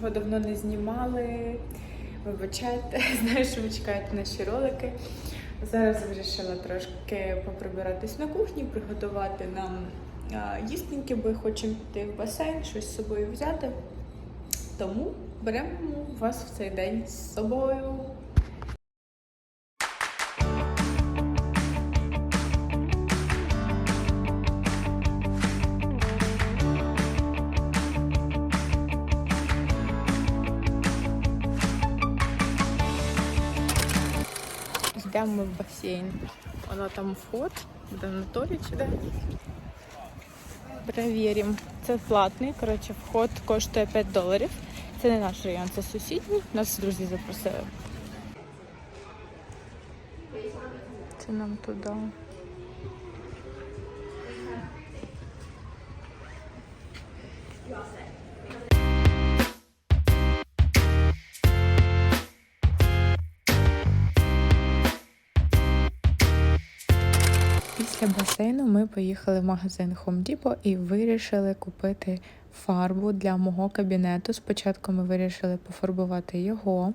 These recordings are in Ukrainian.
його давно не знімали. Вибачайте, знаю, що ви чекаєте наші ролики. Зараз вирішила трошки поприбиратись на кухні, приготувати нам їстеньки, бо хочемо піти в басейн, щось з собою взяти. Тому беремо вас в цей день з собою. Йдемо в басейн. Воно там вход, буде Анатолій чи де? Це платний, коротше, вход коштує 5 доларів. Це не наш район, це сусідній. Нас друзі запросили. Це нам туди. Після басейну ми поїхали в магазин Home Depot і вирішили купити фарбу для мого кабінету. Спочатку ми вирішили пофарбувати його.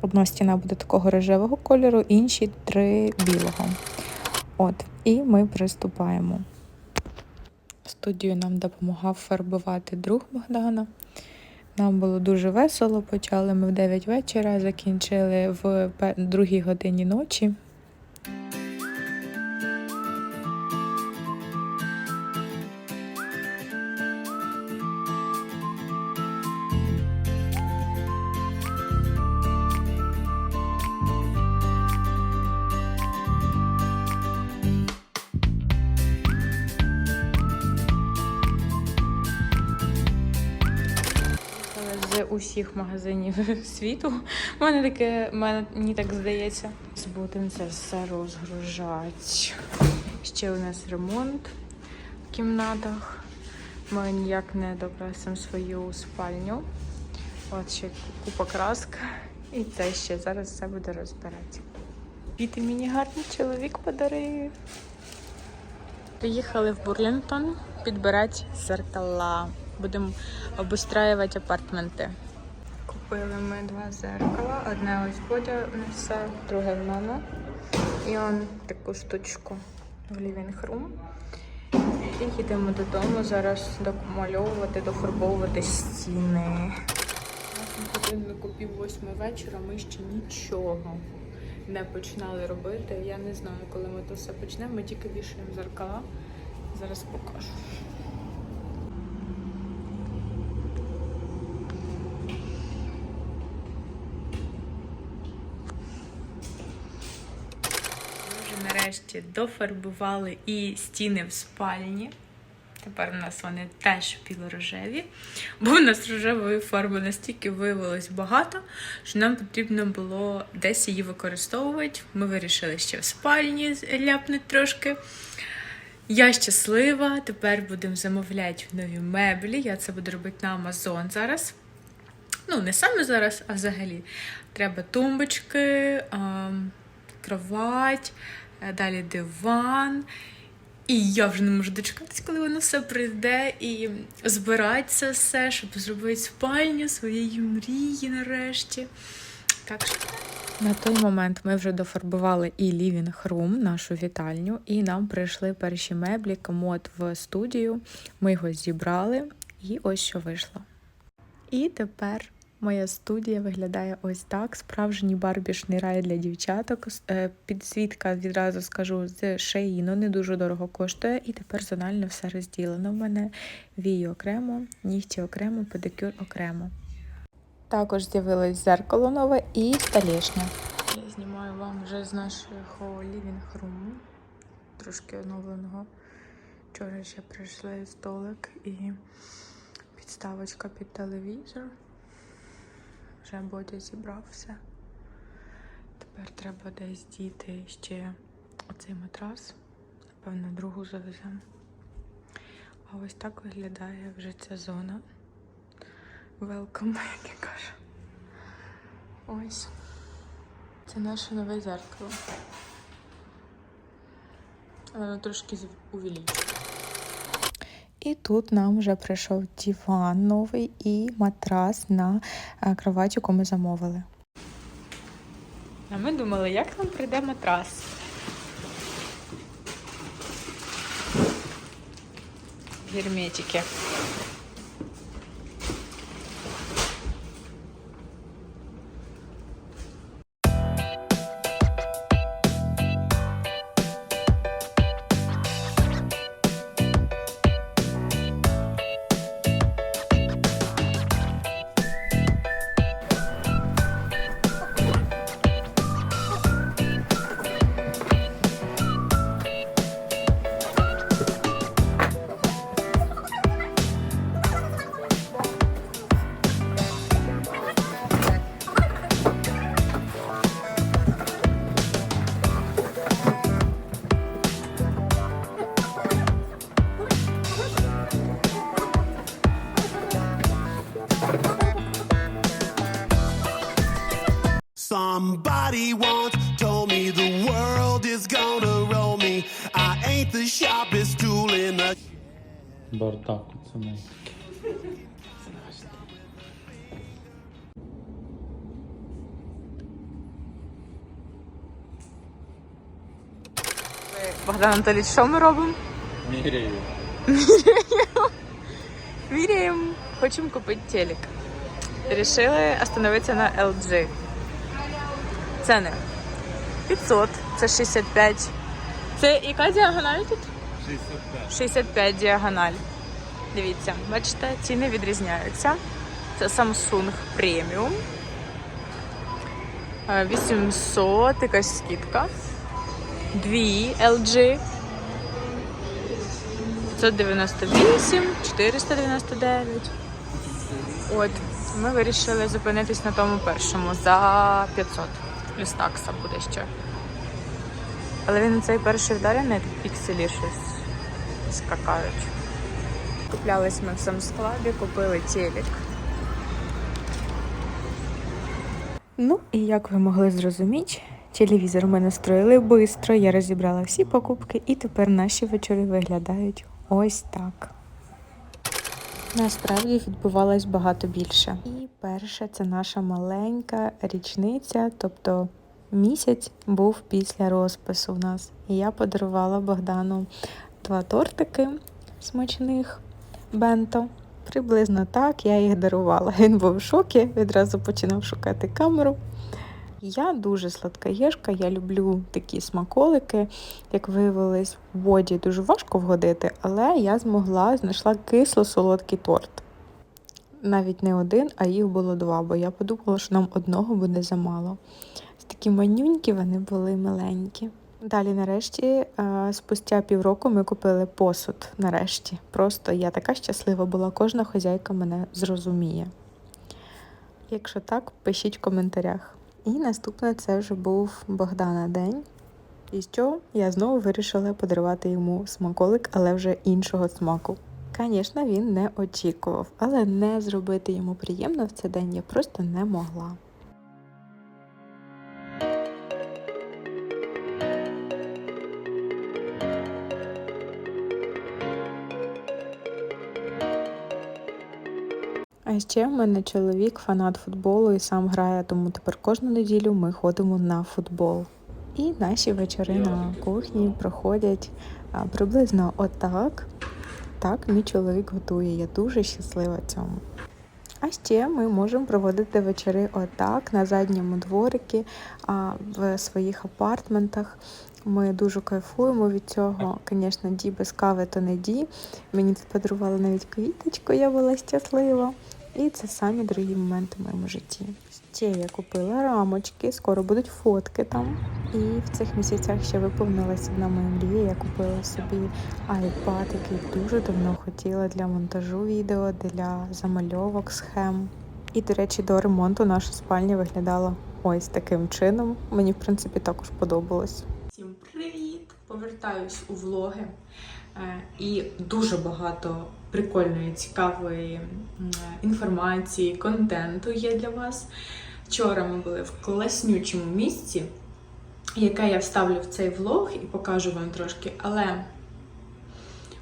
Одна стіна буде такого рожевого кольору, інші три білого. От, і ми приступаємо. Студію нам допомагав фарбувати друг Богдана. Нам було дуже весело. Почали ми в 9 вечора, закінчили в другій годині ночі. З усіх магазинів світу. У мене таке, мене- мені так здається. Будемо це все розгружати. Ще у нас ремонт в кімнатах. Ми ніяк не докрасимо свою спальню. От ще купа краска. І це ще зараз все буде розбирати. Квіти мені гарний чоловік подарив. Приїхали в Бурлінгтон підбирати зеркала. Будемо обустраювати апартменти. Купили ми два зеркала. Одне ось Бодя несе, друге в мене. І он таку штучку в living room. І їдемо додому зараз домальовувати, дофарбовувати стіни. На годиннику пів восьми вечора ми ще нічого не починали робити. Я не знаю, коли ми то все почнемо. Ми тільки вішаємо зеркала. Зараз покажу. Ми вже нарешті дофарбували і стіни в спальні. Тепер у нас вони теж білорожеві, бо у нас рожевої фарби настільки виявилось багато, що нам потрібно було десь її використовувати. Ми вирішили ще в спальні ляпнути трошки. Я щаслива, тепер будемо замовляти нові меблі. Я це буду робити на Amazon зараз. Ну, не саме зараз, а взагалі. Треба тумбочки, ем, кровать, далі диван. І я вже не можу дочекатись, коли воно все прийде і збирати це все, щоб зробити спальню своєї мрії нарешті. Так що на той момент ми вже дофарбували і living room, нашу вітальню, і нам прийшли перші меблі, комод в студію. Ми його зібрали, і ось що вийшло. І тепер моя студія виглядає ось так: справжній барбішний рай для дівчаток. Е, Підсвітка відразу скажу з шеїну, не дуже дорого коштує. І тепер зонально все розділено. У мене вії окремо, нігті окремо, педикюр окремо. Також з'явилось зеркало нове і столішня. Я знімаю вам вже з нашого лівінг-руму, трошки оновленого. Вчора ще прийшли столик і підставочка під телевізор. Вже Бодя зібрав все. Тепер треба десь діти ще оцей матрас. Напевно, другу завеземо. А ось так виглядає вже ця зона. Welcome, як я кажу. Ось. Це наше нове зеркало. Воно трошки увеличує. І тут нам вже прийшов диван новий і матрас на е, кровать, яку ми замовили. А ми думали, як нам прийде матрас. Герметики. Somebody once told me the world is gonna roll me. I ain't the sharpest tool in the Бардак, пацани. Богдан Анатолійович, що ми робимо? Міряю. Міряємо. Хочемо купити телек. Рішили остановитися на LG. Ціни. 500, це 65. Це яка діагональ тут? 65. 65 діагональ. Дивіться, бачите, ціни відрізняються. Це Samsung Premium. Е, 800, якась скидка. Дві LG. 598, 499. От, ми вирішили зупинитись на тому першому за 500. Плюс такса буде ще. Але він цей перший вдарений, тут пікселі щось скакають. Куплялись ми в самскладі, купили телек. Ну і як ви могли зрозуміти, телевізор ми настроїли швидко, я розібрала всі покупки, і тепер наші вечори виглядають ось так. Насправді відбувалось багато більше. І перше, це наша маленька річниця, тобто місяць був після розпису в нас. І я подарувала Богдану два тортики смачних бенто. Приблизно так я їх дарувала. Він був в шокі, відразу починав шукати камеру. Я дуже сладкоєшка, я люблю такі смаколики. Як виявилось, в воді дуже важко вгодити, але я змогла, знайшла кисло-солодкий торт. Навіть не один, а їх було два, бо я подумала, що нам одного буде замало. Такі манюнькі вони були миленькі. Далі, нарешті, е, спустя півроку ми купили посуд. Нарешті. Просто я така щаслива була, кожна хазяйка мене зрозуміє. Якщо так, пишіть в коментарях. І наступне це вже був Богдана день. І що я знову вирішила подарувати йому смаколик, але вже іншого смаку. Звісно, він не очікував, але не зробити йому приємно в цей день я просто не могла. А ще в мене чоловік фанат футболу і сам грає, тому тепер кожну неділю ми ходимо на футбол. І наші вечори на кухні проходять приблизно отак. Так, мій чоловік готує. Я дуже щаслива цьому. А ще ми можемо проводити вечори отак на задньому дворикі, а в своїх апартментах. Ми дуже кайфуємо від цього. Звісно, ді без кави то не ді. Мені тут подарували навіть квіточку, я була щаслива. І це самі дорогі моменти в моєму житті. Ще я купила рамочки, скоро будуть фотки там. І в цих місяцях ще виповнилася одна моя мрія. Я купила собі iPad, який дуже давно хотіла для монтажу відео, для замальовок, схем. І, до речі, до ремонту наша спальня виглядала ось таким чином. Мені, в принципі, також подобалось. Всім привіт! Повертаюсь у влоги. Е, І дуже багато прикольної, цікавої інформації, контенту є для вас. Вчора ми були в класнючому місці, яке я вставлю в цей влог і покажу вам трошки. Але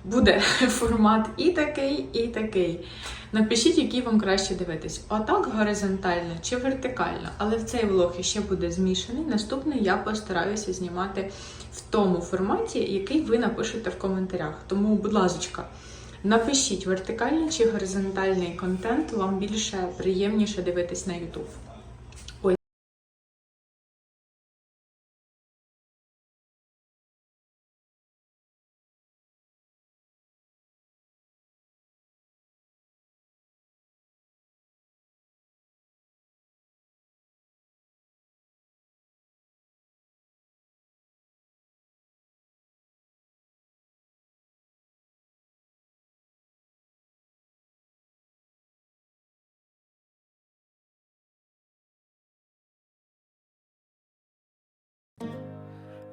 буде формат і такий, і такий. Напишіть, який вам краще дивитись. Отак горизонтально чи вертикально. Але в цей влог ще буде змішаний. Наступний я постараюся знімати в тому форматі, який ви напишете в коментарях. Тому, будь ласка, напишіть вертикальний чи горизонтальний контент, вам більше приємніше дивитись на YouTube.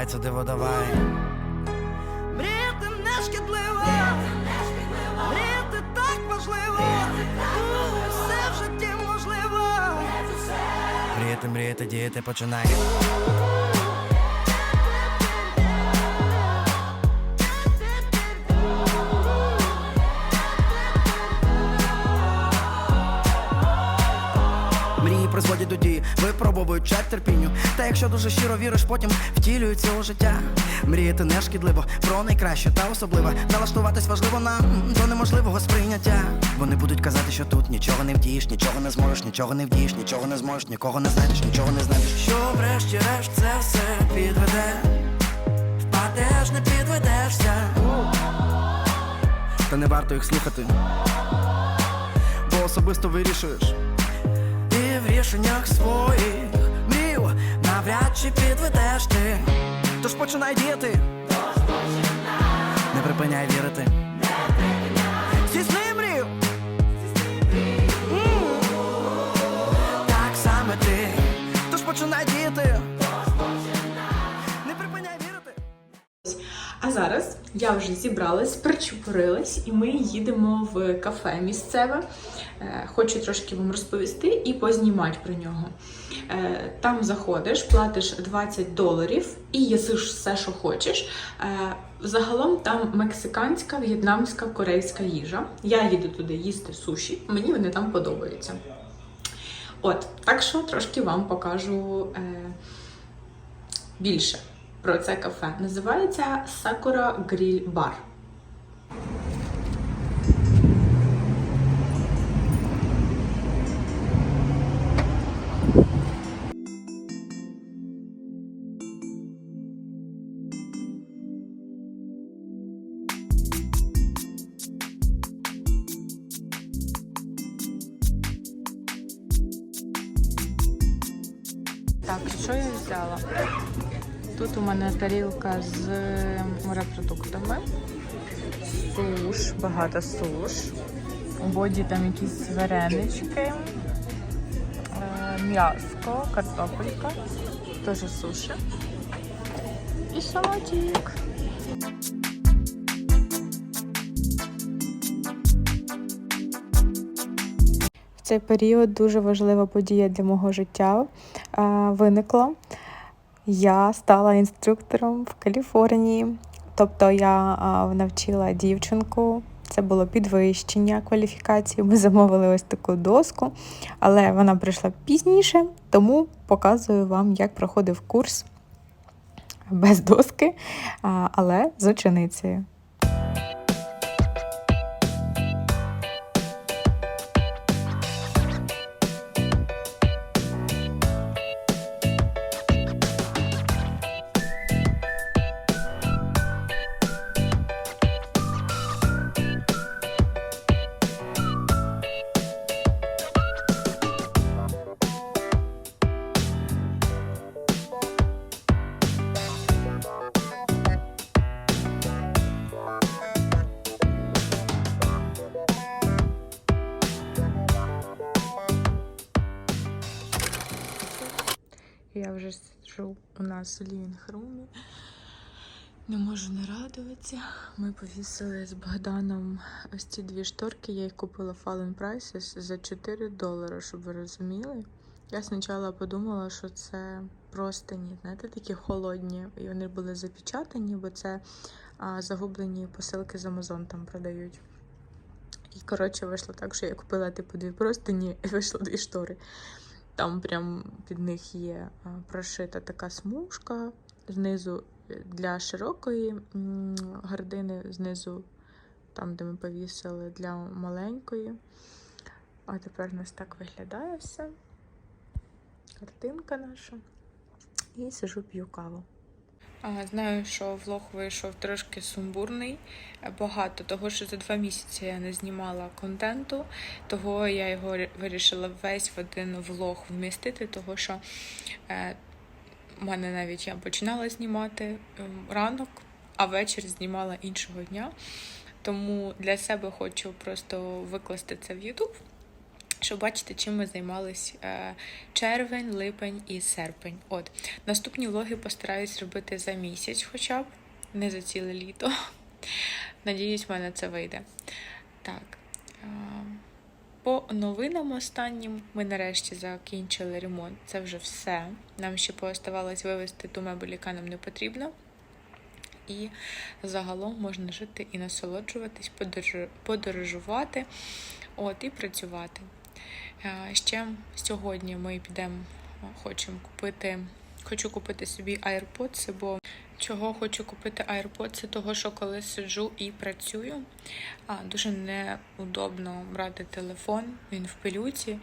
Нехай відбувається диво давай. Мріяти не шкідливо. Мріяти так важливо. Все в житті можливо. Мріяти, мріяти, діяти починай. Мрії призводять до дії, випробовують терпінню. Та якщо дуже щиро віриш, потім втілюється у життя. Мріяти не шкідливо, про найкраще та особливе. Налаштуватись важливо на до неможливого сприйняття. Вони будуть казати, що тут нічого не вдієш, нічого не зможеш, нічого не вдієш, нічого не зможеш, нікого не знайдеш, нічого не знайдеш. Що врешті-решт це все підведе. Впадеш, не підведешся. Та не варто їх слухати. Бо особисто вирішуєш. І в рішеннях своїх навряд чи підведеш ти. Тож починай діяти. Не припиняй вірити. Здійсни мрію. Так саме ти. Тож починай діяти. Не припиняй вірити. А зараз я вже зібралась, причепурилась, і ми їдемо в кафе місцеве. Е, Хочу трошки вам розповісти і познімати про нього. Е, Там заходиш, платиш 20 доларів і їсиш все, що хочеш. Е, Загалом там мексиканська, в'єтнамська, корейська їжа. Я їду туди їсти суші, мені вони там подобаються. От, так що трошки вам покажу більше про це кафе. Називається Sakura Grill Bar. Мене тарілка з морепродуктами. Суш, багато суш. У боді там якісь варенички, е, м'яско, картопелька, теж суші. І салатик. В цей період дуже важлива подія для мого життя виникла. Я стала інструктором в Каліфорнії. Тобто я навчила дівчинку. Це було підвищення кваліфікації. Ми замовили ось таку доску, але вона прийшла пізніше, тому показую вам, як проходив курс без доски, але з ученицею. Я вже сиджу у нас в лівінг-румі. Не можу не радуватися. Ми повісили з Богданом ось ці дві шторки. Я їх купила в Fallen Prices за 4 долари, щоб ви розуміли. Я спочатку подумала, що це простині, знаєте, такі холодні. І вони були запечатані, бо це а, загублені посилки з Amazon там продають. І коротше вийшло так, що я купила типу дві простині і вийшло дві штори. Там прям під них є прошита така смужка, знизу е, для широкої гардини, знизу, там, де ми повісили, для маленької. А тепер у нас так виглядає все. Картинка наша. І сижу п'ю каву. Знаю, що влог вийшов трошки сумбурний, багато, того що за два місяці я не знімала контенту, того я його вирішила весь в один влог вмістити, того що е, в мене навіть я починала знімати ем, ранок, а вечір знімала іншого дня. Тому для себе хочу просто викласти це в YouTube, щоб бачити, чим ми займались е, червень, липень і серпень. От наступні влоги постараюсь робити за місяць, хоча б не за ціле літо. Надіюсь, в мене це вийде. Так. е, По новинам останнім ми нарешті закінчили ремонт. Це вже все. Нам ще пооставалось вивезти ту мебель, яка нам не потрібна. І загалом можна жити і насолоджуватись, подорожувати, от, і працювати. Е, Ще сьогодні ми підемо, хочемо купити, хочу купити собі AirPods, бо чого хочу купити AirPods, того що коли сиджу і працюю, а, дуже неудобно брати телефон, він в пилюці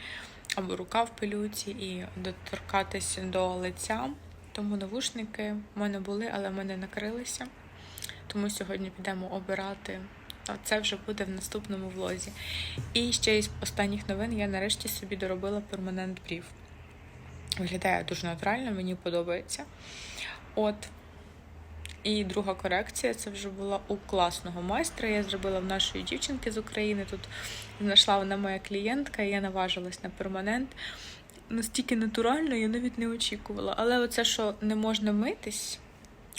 або рука в пилюці і доторкатися до лиця. Тому навушники в мене були, але в мене накрилися. Тому сьогодні підемо обирати. Це вже буде в наступному влозі. І ще із останніх новин я нарешті собі доробила перманент брів. Виглядає дуже натурально, мені подобається. От. І друга корекція це вже була у класного майстра. Я зробила в нашої дівчинки з України. Тут знайшла вона моя клієнтка, і я наважилась на перманент. Настільки натурально, я навіть не очікувала. Але оце, що не можна митись,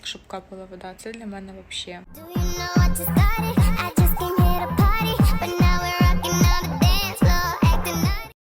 щоб капала вода, це для мене взагалі.